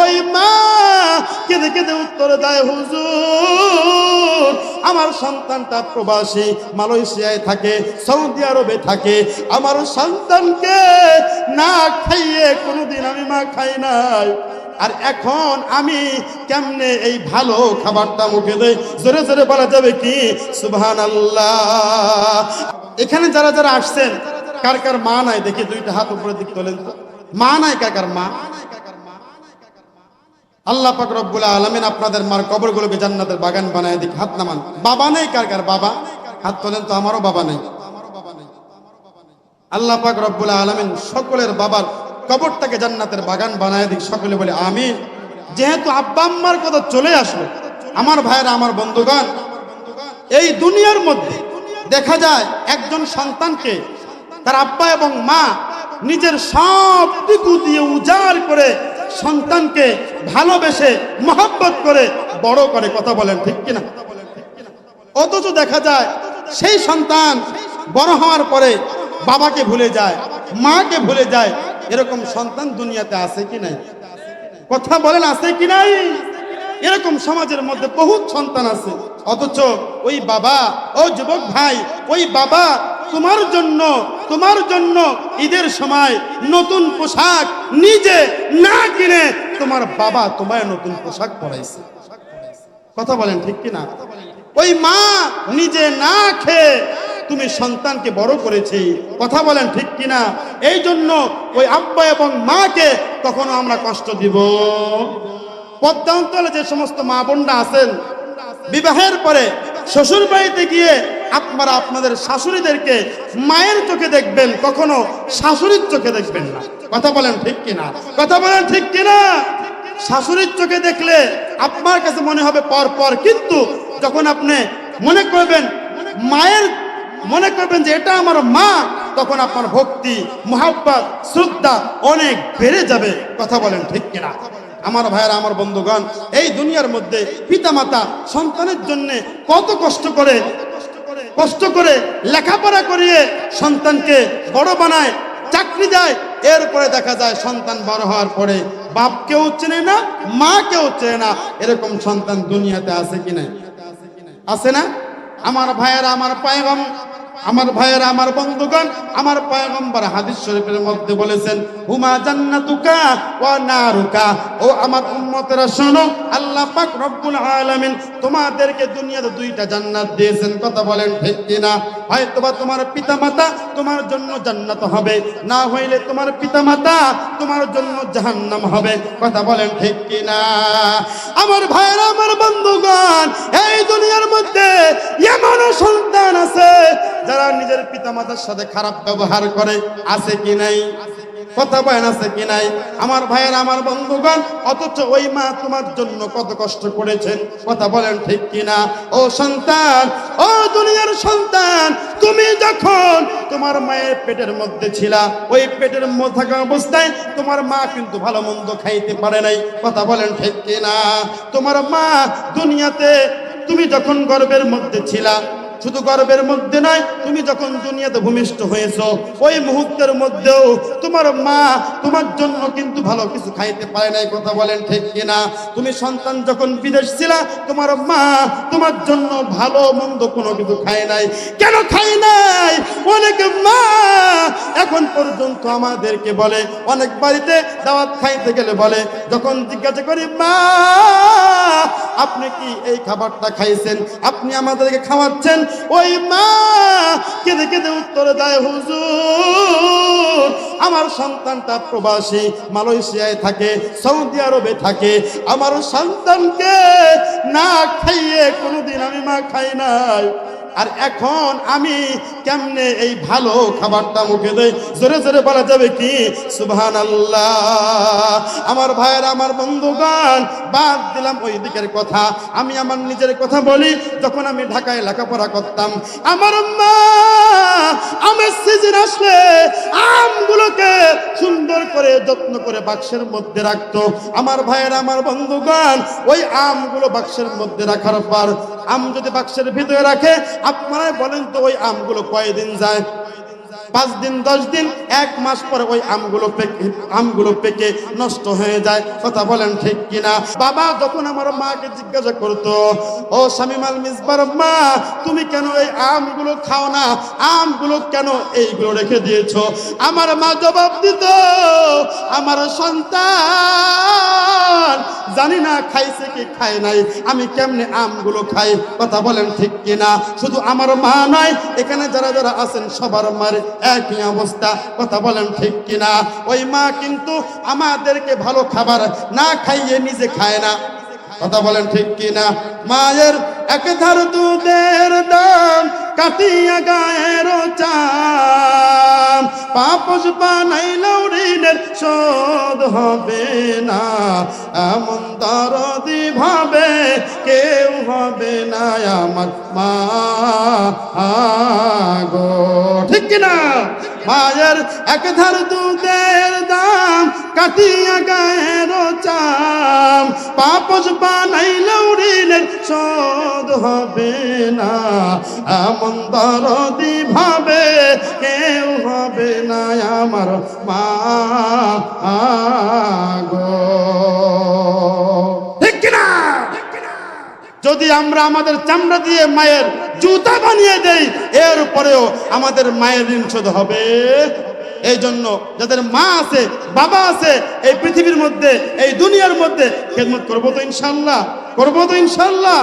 ওই মা কেঁদে কেঁদে উত্তর দেয়, হুজুর, আমার সন্তানটা প্রবাসী মালয়েশিয়ায় থাকে, সৌদি আরবে থাকে। আমার সন্তানকে না খাইয়ে কোনোদিন আমি মা খাই নাই। আর এখন আমি কেমনে এই ভালো খাবারটা মুখে দেয় জোরে জোরে বলা যাবে কি? সুবহান আল্লাহ এখানে যারা যারা আসছেন, কার কার মা নাই? দেখি দুইটা হাত উপরে দিক তোলেন তো। মা নাই, কার কার মা? আল্লাহ পাক রব্বুল আলামিন আপনাদের মার কবরগুলোকে জান্নাতের বাগান বানায় দিক, হাত নামান। বাবা নেই কার কার? বাবা? হাত তোলেন তো আমারও বাবা নেই। আল্লাহ পাক রব্বুল আলামিন সকলের বাবার কবরটাকে জান্নাতের বাগান বানায় দিক, সকলে বলে আমিন। যেহেতু আব্বা আম্মার কথা চলে আসলো, আমার ভাইরা আমার বন্ধুগণ, এই দুনিয়ার মধ্যে দেখা যায় একজন সন্তানকে তার আব্বা এবং মা নিজের সব দিকু দিয়ে উজাড় করে সন্তানকে ভালোবেসে মহব্বত করে বড় করে কথা বলেন, ঠিক কিনা? অথচ দেখা যায় সেই সন্তান বড় হওয়ার পরে বাবাকে ভুলে যায়, মাকে ভুলে যায়। এরকম সন্তান দুনিয়াতে আছে কি নাই? কথা বলেন, আছে কি নাই? এরকম সমাজের মধ্যে বহুত সন্তান আছে। অথচ ওই বাবা, ও যুবক ভাই, ওই বাবা তোমার জন্য তোমার জন্য ঈদের সময় নতুন পোশাক নিজে না কিনে তোমার বাবা তোমায় নতুন পোশাক পরাইছে। কথা বলেন ঠিক কি না ওই মা নিজে না খেয়ে তুমি সন্তানকে বড় করেছি। কথা বলেন ঠিক কিনা? এই জন্য ওই আব্বা এবং মাকে কখনো আমরা কষ্ট দিব। পদ্মা অঞ্চলে যে সমস্ত মা বোনরা আছেন, বিবাহের পরে শ্বশুর বাড়িতে গিয়ে আপনারা আপনাদের শাশুড়িদেরকে মায়ের চোখে দেখবেন, কখনো শাশুড়ির চোখে দেখবেন না। কথা বলেন ঠিক কিনা? কথা বলেন ঠিক কিনা? শাশুড়ির চোখে দেখলে আপনার কাছে মনে হবে পর পর, কিন্তু যখন আপনি মনে করবেন মায়ের, মনে করবেন যে এটা আমার মা, তখন আপনার ভক্তি, মোহাব্বত, শ্রদ্ধা অনেক বেড়ে যাবে। কথা বলেন ঠিক কিনা? আমার ভাইয়েরা, আমার বন্ধুগণ, এই দুনিয়ার মধ্যে পিতামাতা সন্তানের জন্য কত কষ্ট করে কষ্ট করে লেখাপড়া করিয়ে সন্তানকে বড় বানায়, চাকরি দেয়। এরপরে দেখা যায় সন্তান বড় হওয়ার পরে বাপকেও চেনে না, মা কেউ চেনে না। এরকম সন্তান দুনিয়াতে আছে কি না আছে না? আমার ভাইয়েরা, আমার পায়গম আমার ভাইয়েরা, আমার বন্ধুগণ, আমার পয়গম্বর হাদিস শরীফের মধ্যে বলেছেন, হুমা জান্নাতুকা ওয়া নারুকা। ও আমার উম্মতেরা, শোনো, আল্লাহ পাক রব্বুল আলামিন তোমাদেরকে দুনিয়াতে দুইটা জান্নাত দিয়েছেন। কথা বলেন ঠিক কিনা? হয়তোবা তোমার পিতামাতা তোমার জন্য জান্নাত হবে, না হইলে তোমার পিতামাতা তোমার জন্য জাহান্নাম হবে। কথা বলেন ঠিক কিনা? আমার ভাইয়েরা, আমার বন্ধুগণ, এই দুনিয়ার মধ্যে এমনও সন্তান যারা নিজের পিতামাতার সাথে খারাপ ব্যবহার করে, আছে কি নাই? কথা বয়ান আছে কি নাই? আমার ভাইয়ের, আমার বন্ধুগণ, অথচ ওই মা তোমার জন্য কত কষ্ট করেছেন। কথা বলেন ঠিক কিনা? ও সন্তান, ও দুনিয়ার সন্তান, তুমি যখন তোমার মায়ের পেটের মধ্যে ছিলা, ওই পেটের মধ্যে থাকা অবস্থায় তোমার মা কিন্তু ভালো মন্দ খাইতে পারে নাই। কথা বলেন ঠিক কিনা? তোমার মা দুনিয়াতে, তুমি যখন গর্বের মধ্যে ছিলা শুধু গর্বের মধ্যে নয়, তুমি যখন দুনিয়াতে ভূমিষ্ঠ হয়েছ, ওই মুহূর্তের মধ্যেও তোমার মা তোমার জন্য কিন্তু ভালো কিছু খাইতে পারে নাই, কথা বলেন ঠিক কিনা? তুমি সন্তান যখন বিদেশ ছিলা, তোমার মা তোমার জন্য ভালো মন্দ কোনো কিছু খায় নাই। কেন খায় নাই? অনেকে মা এখন পর্যন্ত আমাদেরকে বলে, অনেক বাড়িতে দাওয়াত খাইতে গেলে বলে, যখন জিজ্ঞাসা করি, মা, আপনি কি এই খাবারটা খাইছেন? আপনি আমাদেরকে খাওয়াচ্ছেন? ওই মা কেঁদে কেঁদে উত্তর দেয়, হুজুর, আমার সন্তানটা প্রবাসী, মালয়েশিয়ায় থাকে, সৌদি আরবে থাকে। আমার সন্তানকে না খাইয়ে কোনোদিন আমি মা খাই নাই। আর এখন আমি কেমনে এই ভালো খাবারটা মুখে দেই? জোরে জোরে বলা যাবে কি? সুবহান আল্লাহ আমার ভাইয়ের, আমার বন্ধুগণ, বাদ দিলাম ওই দিকের কথা। আমি আমার নিজের কথা বলি, যখন আমি ঢাকায় লেখাপড়া করতাম। আমার মা আমের সিজন আসলে আমগুলোকে সুন্দর করে, যত্ন করে বাক্সের মধ্যে রাখতো। আমার ভাইয়ের, আমার বন্ধুগণ, ওই আমগুলো বাক্সের মধ্যে রাখার পর আম যদি বাক্সের ভিতরে রাখে, আপনারাই বলেন তো ওই আমগুলো কয়দিন যায়? পাঁচ দিন, দশ দিন, এক মাস পরে ওই আমগুলো পেকে আমগুলো পেকে নষ্ট হয়ে যায়। কথা বলেন ঠিক কিনা? বাবা যখন আমার মাকে জিজ্ঞাসা করতো, ও শামিমাল মিসবার মা তুমি কেন এই আমগুলো খাও না? আমগুলো কেন এইগুলো রেখে দিয়েছ? আমার মা জবাব দিত, আমার সন্তান জানি না খাইছে কি খায় নাই, আমি কেমনে আমগুলো খাই, কথা বলেন ঠিক কিনা? শুধু আমার মা নয়, এখানে যারা যারা আছেন, সবার মার একই অবস্থা, কথা বলেন ঠিক কিনা? ওই মা কিন্তু আমাদেরকে ভালো খাবার না খাইয়ে নিজে খায় না, কথা বলেন ঠিক কিনা? মায়ের এক ধার দুধের দাম কাটিয়া গায়ের চাম। পাপস বানাইলেও ঋণের শোধ হবে না। এমন দরদি ভাবে কেউ হবে না আমার মা। গো, ঠিক কিনা? মায়ের এক ধার দুধের দাম কাটিয়া গায়ের চাম। পাপস বানাইলেও ঋণের শোধ হবে না। এমন দরদি ভাবে কেউ হবে না আমার মা। গো যদি আমরা আমাদের চামড়া দিয়ে মায়ের জুতা বানিয়ে দেই, এর পরেও আমাদের মায়ের ঋণ শোধ হবে। এই জন্য যাদের মা আছে, বাবা আছে, এই পৃথিবীর মধ্যে, এই দুনিয়ার মধ্যে খেদমত করব তো ইনশাল্লাহ, করব তো ইনশাল্লাহ।